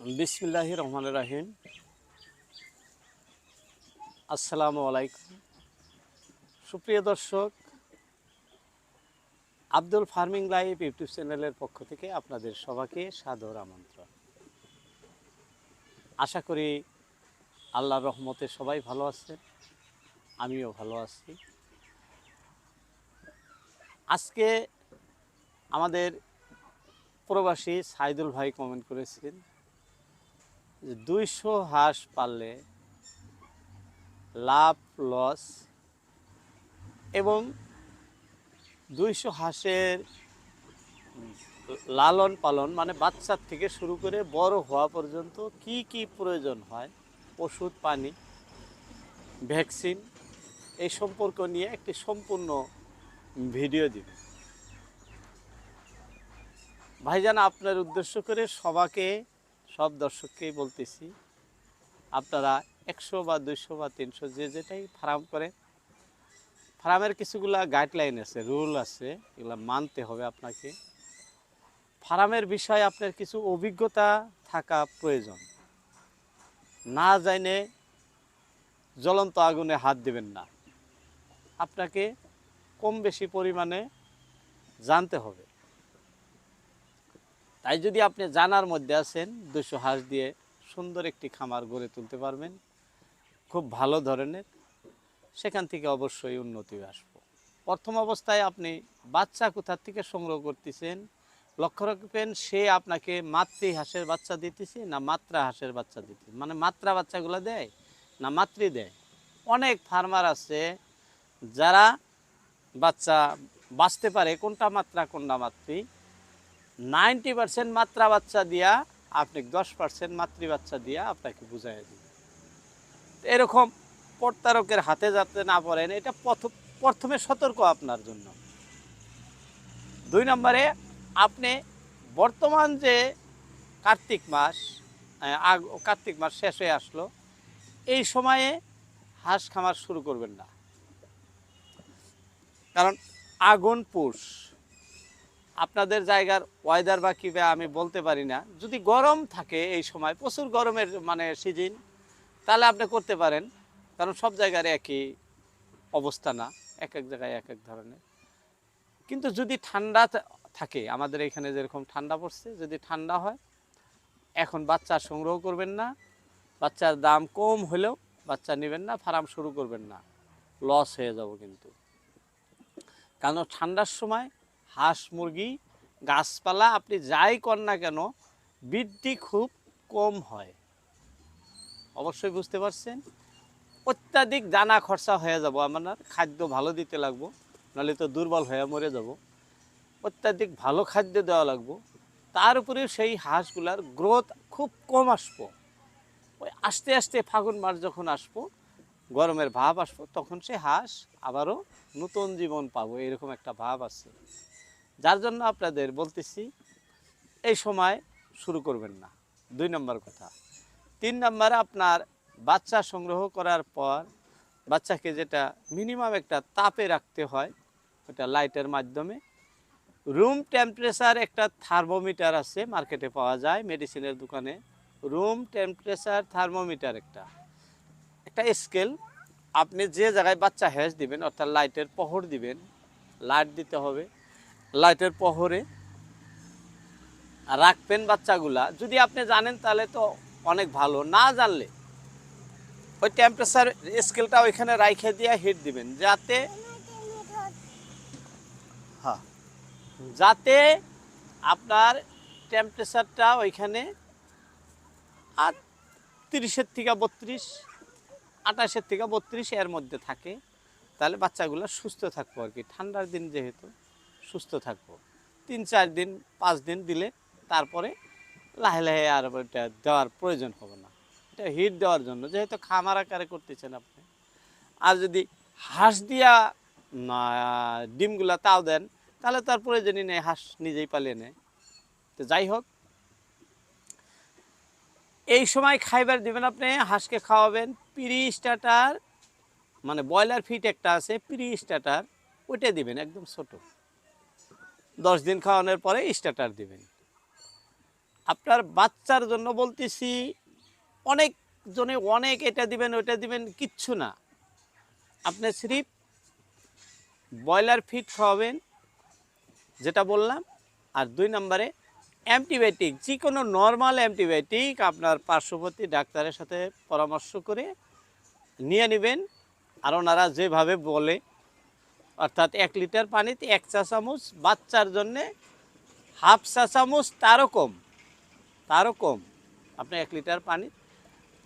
বিসমিল্লাহ রহমান রাহিম। আসসালামু আলাইকুম। সুপ্রিয় দর্শক, আব্দুল ফার্মিং লাইভ ইউটিউব চ্যানেলের পক্ষ থেকে আপনাদের সবাইকে সাদর আমন্ত্রণ। আশা করি আল্লাহর রহমতে সবাই ভালো আছেন, আমিও ভালো আছি। আজকে আমাদের প্রবাসী সাইদুল ভাই কমেন্ট করেছেন। দুইশো হাঁস পারলে লাভ, লস এবং দুইশো হাঁসের লালন পালন মানে বাচ্চার থেকে শুরু করে বড় হওয়া পর্যন্ত কি কি প্রয়োজন হয়? ওষুধ, পানি, ভ্যাকসিন এই সম্পর্ক নিয়ে একটি সম্পূর্ণ ভিডিও দিবে। ভাইজান, আপনার উদ্দেশ্য করে সবাকে সব দর্শককেই বলতেছি, আপনারা একশো বা দুইশো বা তিনশো যে যেটাই ফার্ম করে ফার্মের কিছুগুলা গাইডলাইন আছে রুল আছে, এগুলো মানতে হবে আপনাকে। ফার্মের বিষয়ে আপনার কিছু অভিজ্ঞতা থাকা প্রয়োজন। না জানে জ্বলন্ত আগুনে হাত দেবেন না। আপনাকে কম বেশি পরিমাণে জানতে হবে। তাই যদি আপনি জানার মধ্যে আছেন, দুশো হাঁস দিয়ে সুন্দর একটি খামার গড়ে তুলতে পারবেন। খুব ভালো ধরনের। সেখান থেকে অবশ্যই উন্নতি আসব। প্রথম অবস্থায় আপনি বাচ্চা কোথার থেকে সংগ্রহ করতেছেন, লক্ষ্য রাখবেন সে আপনাকে মাতৃ হাঁসের বাচ্চা দিতেছে না মাত্রা হাঁসের বাচ্চা দিতেছে? মানে মাত্রা বাচ্চাগুলো দেয় না মাতৃ দেয়? অনেক ফার্মার আছে যারা বাচ্চা বাঁচতে পারে, কোনটা মাত্রা, কোনটা মাতৃ? নাইনটি পার্সেন্ট মাত্রা বাচ্চা দিয়া আপনি দশ পার্সেন্ট মাতৃ বাচ্চা দিয়া আপনাকে বুঝাই দিবে। তো এরকম প্রতারকের হাতে যাতে না পড়েন এটা প্রথ- প্রথমে সতর্ক আপনার জন্য। দুই নম্বরে, আপনি বর্তমান যে কার্তিক মাস আগ- কার্তিক মাস শেষ হয়ে আসলো, এই সময়ে হাঁস খামার শুরু করবেন না। কারণ আগুন পুষ। আপনাদের জায়গার ওয়েদার বা কী বা আমি বলতে পারি না। যদি গরম থাকে এই সময়, প্রচুর গরমের মানে সিজন তাহলে আপনি করতে পারেন। কারণ সব জায়গার একই অবস্থা না, এক এক জায়গায় এক এক ধরনের। কিন্তু যদি ঠান্ডা থাকে, আমাদের এখানে যেরকম ঠান্ডা পড়ছে, যদি ঠান্ডা হয়, এখন বাচ্চা সংগ্রহ করবেন না, বাচ্চার দাম কম হলেও বাচ্চা নেবেন না, ফার্ম শুরু করবেন না। লস হয়ে যাব কিন্তু। কারণ ঠান্ডার সময় হাঁস, মুরগি, গাছপালা, আপনি যাই কর না কেন, বৃদ্ধি খুব কম হয়। অবশ্যই বুঝতে পারছেন? অত্যাধিক দানা খরচা হয়ে যাব আমার খাদ্য ভালো দিতে লাগবো, নাহলে তো দুর্বল হয়ে মরে যাব। অত্যাধিক ভালো খাদ্য দেওয়া লাগবো, তার উপরে সেই হাঁসগুলার গ্রোথ খুব কম আসব। ওই আস্তে আস্তে ফাগুন মাস যখন আসব, গরমের ভাব আসব, তখন সে হাঁস আবারও নতুন জীবন পাবো, এরকম একটা ভাব আছে। যার জন্য আপনাদের বলতেছি, এই সময় শুরু করবেন না। দুই নম্বর কথা। তিন নম্বরে আপনার বাচ্চা সংগ্রহ করার পর বাচ্চাকে যেটা মিনিমাম একটা তাপে রাখতে হয়, ওটা লাইটের মাধ্যমে। রুম টেম্পারেচার একটা থার্মোমিটার আছে মার্কেটে পাওয়া যায় মেডিসিনের দোকানে। রুম টেম্পারেচার থার্মোমিটার একটা। একটা স্কেল আপনি যে জায়গায় বাচ্চা হ্যাস দিবেন, অর্থাৎ লাইটের পহর দিবেন লাইট দিতে হবে। লাইটের পহরে রাখবেন বাচ্চাগুলা। যদি আপনি জানেন তাহলে তো অনেক ভালো। না জানলে ওই টেম্পারেচার স্কেলটা ওইখানে রাইখে দিয়ে হিট দিবেন। যাতে হ্যাঁ যাতে আপনার টেম্পারেচারটা ওইখানে আর তিরিশের থেকে বত্রিশ, আঠাশের থেকে বত্রিশ এর মধ্যে থাকে, তাহলে বাচ্চাগুলো সুস্থ থাকব আর কি। ঠান্ডার দিন যেহেতু। সুস্থ থাকব। তিন, চার দিন, পাঁচ দিন দিলে তারপরে লাহে লাহে আর এটা দেওয়ার প্রয়োজন হবে না। এটা হিট দেওয়ার জন্য, যেহেতু খামার আকারে করতেছেন আপনি। আর যদি হাঁস দিয়া ডিমগুলা তাও দেন, তাহলে তার প্রয়োজনই নেই, হাঁস নিজেই পালিয়ে নেয়। তো যাই হোক, এই সময় খাইবার দিবেন আপনি, হাঁসকে খাওয়াবেন। পিরি স্টার্টার মানে ব্রয়লার ফিট একটা আছে পিরি স্টার্টার, ওইটা দিবেন, একদম ছোট। দশ দিন খাওয়ানোর পরে স্টার্টার দিবেন। আপনার বাচ্চার জন্য বলতেছি অনেক জনে অনেক এটা দিবেন ওটা দিবেন, কিচ্ছু না। আপনি সিরিপ ব্রয়লার ফিট খাওয়াবেন, যেটা বললাম, আর দুই নম্বরে অ্যান্টিবায়োটিক যে কোনো নর্মাল অ্যান্টিবায়োটিক আপনার পার্শ্ববর্তী ডাক্তারের সাথে পরামর্শ করে নিয়ে নেবেন। আর ওনারা যেভাবে বলে অর্থাৎ এক লিটার পানিতে এক চা চামচ, বাচ্চার জন্যে হাফ চা চামচ, তারও কম তারও কম। আপনি এক লিটার পানি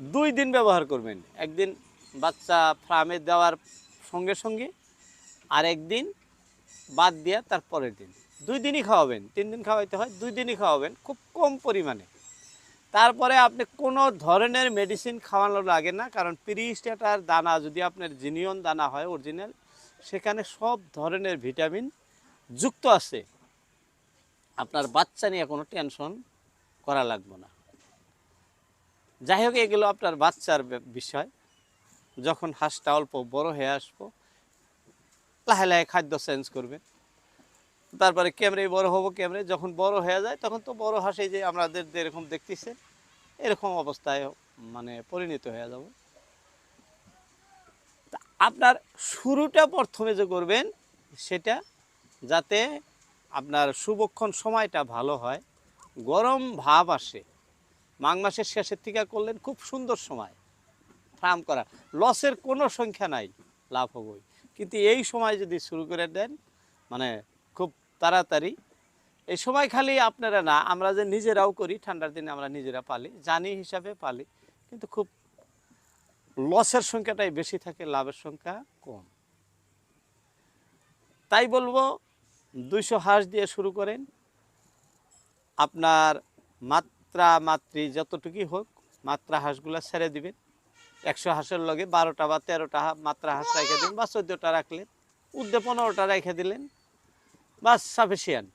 দুই দিন ব্যবহার করবেন। একদিন বাচ্চা ফার্মে দেওয়ার সঙ্গে সঙ্গে, আর একদিন বাদ দিয়া তার পরের দিন। দুই দিনই খাওয়াবেন, তিন দিন খাওয়াইতে হয়, দুই দিনই খাওয়াবেন, খুব কম পরিমাণে। তারপরে আপনি কোনো ধরনের মেডিসিন খাওয়ানো লাগে না, কারণ পিরিস্টাটার দানা, যদি আপনার জিনিয়ন দানা হয় অরিজিনাল সেখানে সব ধরনের ভিটামিন যুক্ত আছে। আপনার বাচ্চা নিয়ে কোনো টেনশন করা লাগবে না। যাই হোক, এগুলো আপনার বাচ্চার বিষয়। যখন হাঁসটা অল্প বড় হয়ে আসব, লাহে লাহে খাদ্য চেঞ্জ করবে। তারপরে ক্যামেরায় বড় হব ক্যামেরায় যখন বড় হয়ে যায়, তখন তো বড় হাঁসে যে আমাদের যেরকম দেখতেছে এরকম অবস্থায় মানে পরিণত হয়ে যাব। আপনার শুরুটা প্রথমে যে করবেন, সেটা যাতে আপনার শুভক্ষণ সময়টা ভালো হয়। গরম ভাব আসে। মাঘ মাসের শেষের থেকে করলেন খুব সুন্দর সময়। ফার্ম করা। লসের কোনো সংখ্যা নাই, লাভ হবই। কিন্তু এই সময় যদি শুরু করে দেন মানে খুব তাড়াতাড়ি। এই সময় খালি আপনারা না, আমরা যে নিজেরাও করি, ঠান্ডার দিনে আমরা নিজেরা পালি, জানি হিসাবে পালি। কিন্তু খুব লসের সংখ্যাটাই বেশি থাকে, লাভের সংখ্যা কম। তাই বলব, দুইশো হাঁস দিয়ে শুরু করেন। আপনার মাত্রা মাত্রি যতটুকুই হোক, মাত্রা হাঁসগুলো ছেড়ে দিবেন। একশো হাঁসের লগে বারোটা বা তেরোটা মাত্রা হাঁস রেখে দিন বা চোদ্দোটা রাখলেন উদ্দে পনেরোটা রেখে দিলেন, বাস সাফিসিয়ান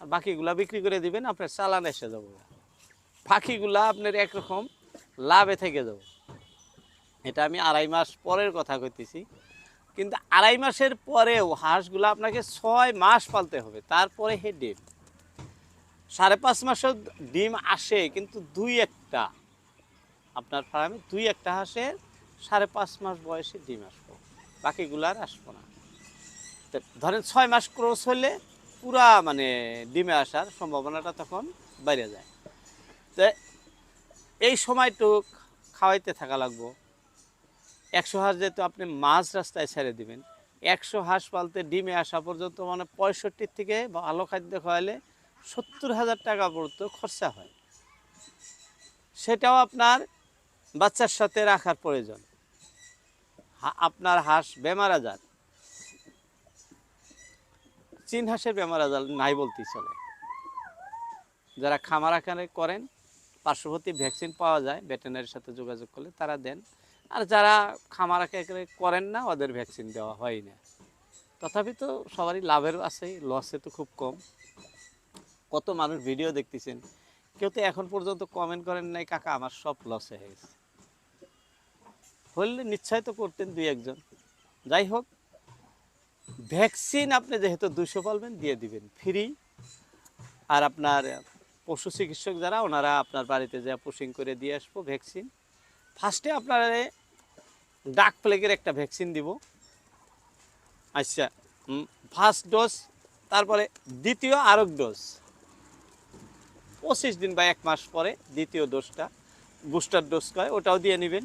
আর বাকিগুলা বিক্রি করে দিবেন, আপনার চালান এসে যাব। বাকিগুলা আপনার একরকম লাভে থেকে যাব। এটা আমি আড়াই মাস পরের কথা কইতেছি। কিন্তু আড়াই মাসের পরেও হাঁসগুলো আপনাকে ছয় মাস পালতে হবে, তারপরে হে ডিম। সাড়ে পাঁচ মাসের ডিম আসে, কিন্তু দুই একটা, আপনার ফার্মে দুই একটা হাঁসের সাড়ে পাঁচ মাস বয়সে ডিম আসব, বাকিগুলো আর আসব না। ধরেন ছয় মাস ক্রস হলে পুরা মানে ডিমে আসার সম্ভাবনাটা তখন বাইরে যায়। তো এই সময়টুক খাওয়াইতে থাকা লাগবো। একশো হাঁস যেহেতু আপনি মাঝ রাস্তায় ছেড়ে দিবেন, একশো হাঁস পালতে ডিমে আসা পর্যন্ত মানে পঁয়ষট্টির থেকে ভালো খাদ্য খাওয়ালে সত্তর হাজার টাকা পর্যন্ত খরচা হয়। সেটাও আপনার বাচ্চার সাথে রাখার প্রয়োজন। আপনার হাঁস বেমার আজার। চীন হাঁসের বেমার আজার নাই বলতেই চলে। যারা খামার আকারে করেন, পার্শ্ববর্তী ভ্যাকসিন পাওয়া যায়, ভেটেনারির সাথে যোগাযোগ করলে তারা দেন। আর যারা খামার করেন না, ওদের ভ্যাকসিন দেওয়া হয় না। তথাপি তো সবারই লাভের আছে লসে তো খুব কম। কত মানুষ ভিডিও দেখতেছেন, কেউ তো এখন পর্যন্ত কমেন্ট করেন নাই, কাকা, আমার সব লসে হয়ে গেছে। হলে নিশ্চয় তো করতেন দুই একজন। যাই হোক ভ্যাকসিন আপনি যেহেতু দুশো পালবেন দিয়ে দিবেন ফ্রি আর আপনার পশু চিকিৎসক যারা, ওনারা আপনার বাড়িতে যা পুশিং করে দিয়ে আসব ভ্যাকসিন ফার্স্টে আপনার ডাক প্লেগের একটা ভ্যাকসিন দিব। আচ্ছা ফার্স্ট ডোজ, তারপরে দ্বিতীয় আরক ডোজ। পঁচিশ দিন বা এক মাস পরে দ্বিতীয় ডোজটা, বুস্টার ডোজ কয়, ওটাও দিয়ে নেবেন।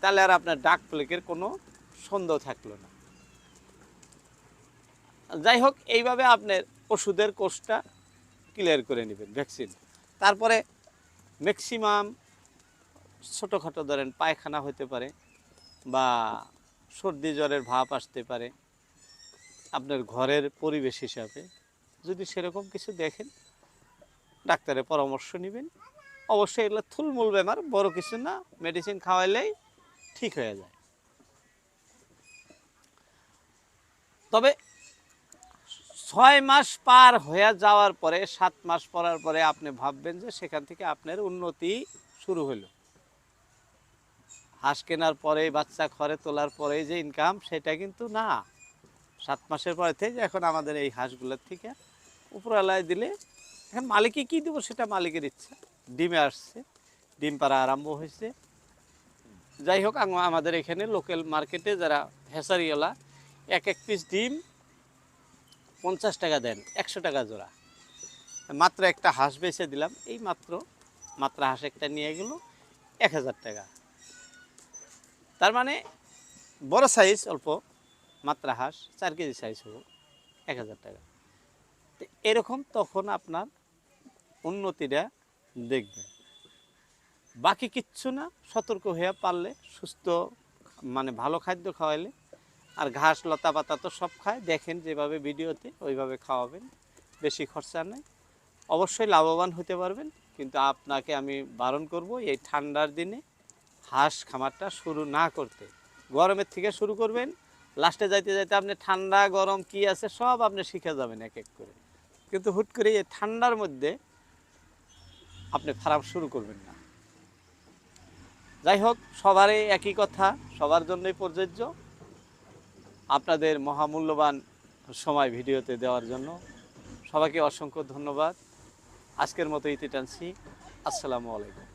তাহলে আর আপনার ডাক প্লেগের কোনো সন্দেহ থাকল না। যাই হোক, এইভাবে আপনার ওষুধের কোর্সটা ক্লিয়ার করে নেবেন, ভ্যাকসিন। তারপরে ম্যাক্সিমাম ছোটোখাটো ধরেন পায়খানা হতে পারে বা সর্দি জ্বরের ভাব আসতে পারে, আপনার ঘরের পরিবেশ হিসাবে। যদি সেরকম কিছু দেখেন, ডাক্তারের পরামর্শ নেবেন। অবশ্যই এগুলো থুলমূল বেমার, বড় কিছু না মেডিসিন খাওয়াইলেই ঠিক হয়ে যায়। তবে ছয় মাস পার হয়ে যাওয়ার পরে, সাত মাস পরার পরে আপনি ভাববেন যে সেখান থেকে আপনার উন্নতি শুরু হলো হাঁস কেনার পরে, বাচ্চা ঘরে তোলার পরে যে ইনকাম সেটা কিন্তু না। সাত মাসের পরে থেকে এখন আমাদের এই হাঁসগুলোর থেকে উপরওয়ালায় দিলে এখন মালিকে কী দেবো সেটা মালিকের ইচ্ছা। ডিমে আসছে, ডিম পাড়া আরম্ভ হয়েছে। যাই হোক আমাদের এখানে লোকাল মার্কেটে যারা হেসারিওয়ালা, এক এক পিস ডিম পঞ্চাশ টাকা দেন, একশো টাকা জোড়া। মাত্র একটা হাঁস বেছে দিলাম, এই মাত্র মাত্র হাঁস একটা নিয়ে গেল এক হাজার টাকা। তার মানে বড় সাইজ অল্প, মাত্রা হাঁস, চার কেজি সাইজ হব এক হাজার টাকা। তো এরকম তখন আপনার উন্নতিটা দেখবেন। বাকি কিচ্ছু না, সতর্ক হয়ে পারলে সুস্থ মানে ভালো খাদ্য খাওয়াইলে, আর ঘাস, লতা পাতা তো সব খায়, দেখেন যেভাবে ভিডিওতে ওইভাবে খাওয়াবেন, বেশি খরচা নেই। অবশ্যই লাভবান হতে পারবেন, কিন্তু আপনাকে আমি বারণ করব, এই ঠান্ডার দিনে হাঁস খামারটা শুরু না করতে। গরমের থেকে শুরু করবেন, লাস্টে যাইতে যাইতে আপনি ঠান্ডা, গরম কি আছে সব আপনি শিখে যাবেন এক এক করে। কিন্তু হুট করে এই ঠান্ডার মধ্যে আপনি ফার্ম শুরু করবেন না। যাই হোক, সবারই একই কথা, সবার জন্যই প্রযোজ্য। আপনাদের মহামূল্যবান সময় ভিডিওতে দেওয়ার জন্য সবাইকে অসংখ্য ধন্যবাদ। আজকের মতো ইতি টানছি। আসসালামু আলাইকুম।